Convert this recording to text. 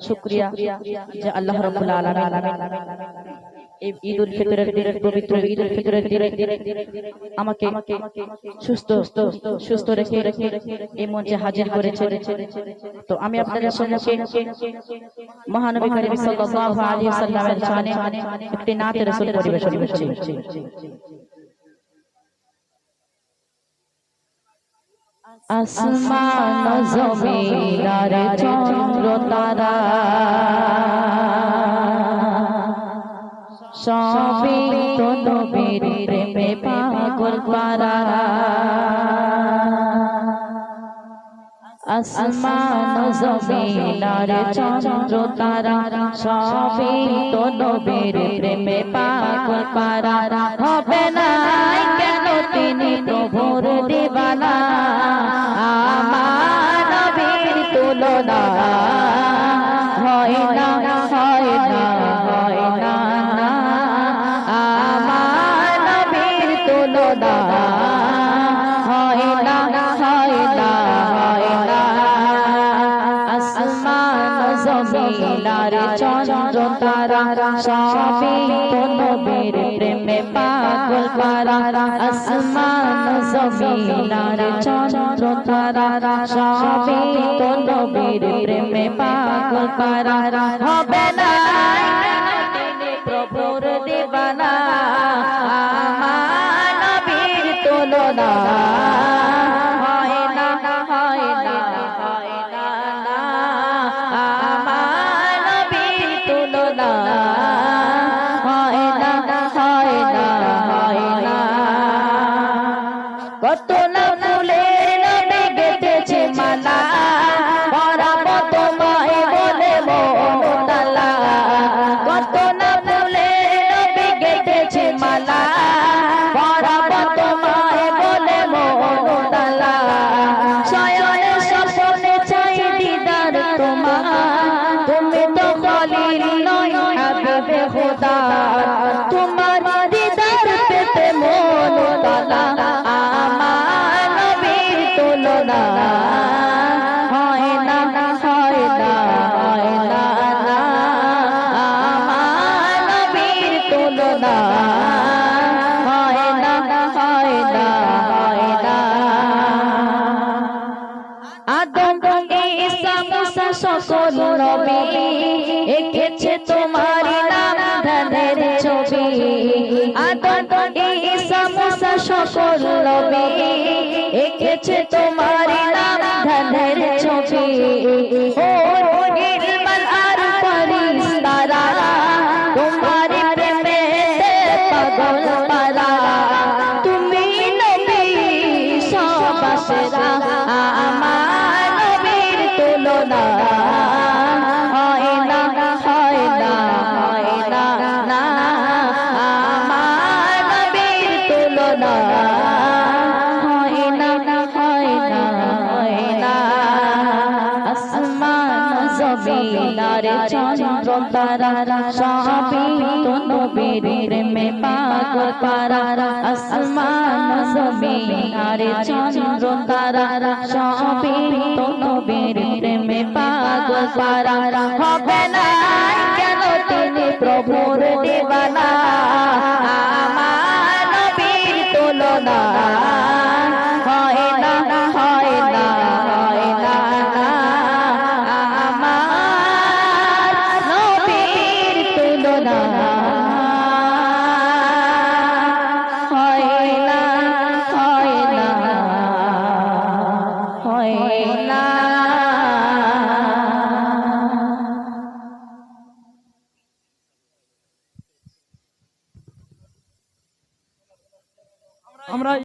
শুকরিয়া যে আল্লাহ রাব্বুল আলামিন এই ঈদ উল ফিতরের দিনের পবিত্র ঈদ উল ফিতরের দিনে আমাকে সুস্থ সুস্থ রেখে এই মঞ্চে হাজির করেছে তো আমি আপনাদের সম্মুখে মহানবী করিম সাল্লাল্লাহু আলাইহি ওয়াসাল্লামের শানে একটি নাত রাসূল পরিবেশন করছি। আসমান জমিন আর চন্দ্র তারা। সবই তো নবীর প্রেমে পাগল পারা। আসমান জমিন আর চন্দ্র তারা। সবই তো নবীর প্রেমে পাগল পারা। নবীর না। হয় না হয় না হয় না। আমার নবীর তুলনা আসমান জমিন আর চন্দ্র তারা সবই তো নবীর প্রেমে পাগল পারা আসমান জমিন আর চন্দ্র তারা সবই তো নবীর প্রেমে পাগল পারা হবে না প্রভুর দেবানা আমার নবীর তুলনা তুলনা সকল নবী, এঁকেছে তোমার নাম ধানের ছবি। আদম ঈসা মুসা সকল নবী, এঁকেছে তোমার নাম ধানের ছবি। ও নির্মল আর ফরিস্তারা তোমার প্রেমে পাগল পারা তুমি নবী সবাসেরা আমার তুলনা হয় না হয় না হয় না না। আমার নবীর তুলনা। হয় না হয় না হয় না। আসমান জমিন আর চন্দ্র তারা, সবই তো নবীর প্রেমে চন্দ্র তারা, সবই তো পারা হবে না কেন তিনি প্রভুর আমরা